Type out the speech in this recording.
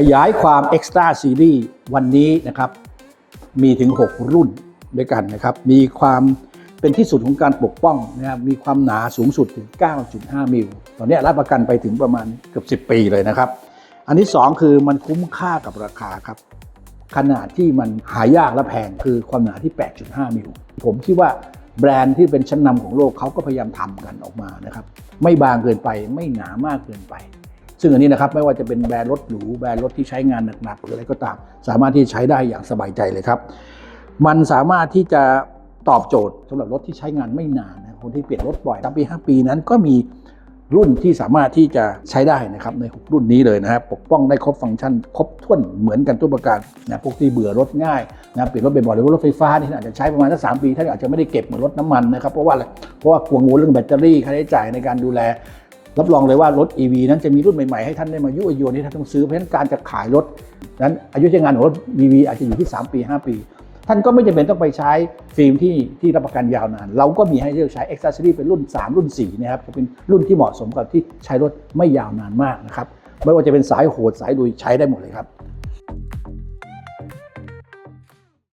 ขยายความ Extra Series วันนี้นะครับ มีถึง 6 รุ่นด้วยกันนะครับ มีความเป็นที่สุดของการปกป้องนะครับมีความหนาสูงสุดถึง 9.5 มิล ตอนนี้รับประกันไปถึงประมาณเกือบ 10 ปีเลยนะครับ อันที่ 2 คือมันคุ้มค่ากับราคาครับ ขนาดที่มันหายากและแพงคือความหนาที่ 8.5 มิล ผมคิดว่าแบรนด์ที่เป็นชั้นนำของโลกเขาก็พยายามทำกันออกมานะครับ ไม่บางเกินไปไม่หนามากเกินไป ซึ่งอันนี้นะครับไม่ว่าจะเป็นแบรนด์รถหรูแบรนด์รถที่ใช้งานหนักๆหรืออะไรก็ตาม สามารถที่ใช้ได้อย่างสบายใจเลยครับ มันสามารถที่จะตอบโจทย์สำหรับรถที่ใช้งานไม่นานนะคนที่เปลี่ยนรถบ่อยตั้งปี 5 ปีนั้นก็มีรุ่นที่สามารถที่จะใช้ได้นะครับใน 6 รุ่นนี้เลยนะครับปกป้องได้ครบฟังก์ชัน ครบถ้วนเหมือนกันทุกประการนะพวกที่เบื่อรถง่ายนะเปลี่ยนรถบ่อยๆหรือว่ารถไฟฟ้าที่อาจจะใช้ประมาณสักสามปีท่านอาจจะไม่ได้เก็บเหมือนรถน้ำมันนะครับเพราะว่าอะไรเพราะว่ากลัวงูเรื่องแบตเตอรี่ค่าใช้จ่ายในการดูแล รับรองเลยว่ารถ EV นั้นจะมีรุ่นใหม่ ๆ ให้ท่านได้มายุยวนที่ท่านต้องซื้อ เพราะฉะนั้นการจะขายรถนั้นอายุใช้งานของรถ EV อาจจะอยู่ที่ 3 ปี 5 ปี ท่านก็ไม่จำเป็นต้องไปใช้ฟิล์มที่ที่รับประกันยาวนาน เราก็มีให้เลือกใช้ Extra Series เป็นรุ่น 3 รุ่น4นะครับจะเป็นรุ่นที่เหมาะสมกับที่ใช้รถไม่ยาวนานมากนะครับไม่ว่าจะเป็นสายโหดสายดุยใช้ได้หมดเลยครับ